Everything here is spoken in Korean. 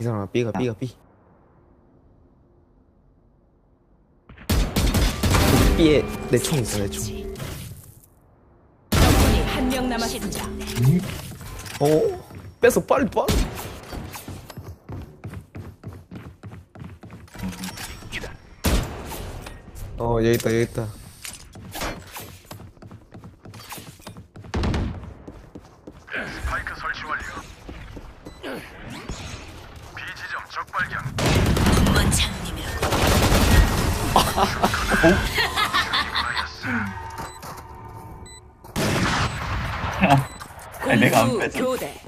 이 사람 B가 B가 B B에 내 총 있어 내총 적군이 한 명 남았습니다. 어? 뺏어 빨리 빨리 어 여기 있다 여기 있다 스파이크 설치 완료. 적 발견. 아니, 내가 안 공수 뺏어. 교대.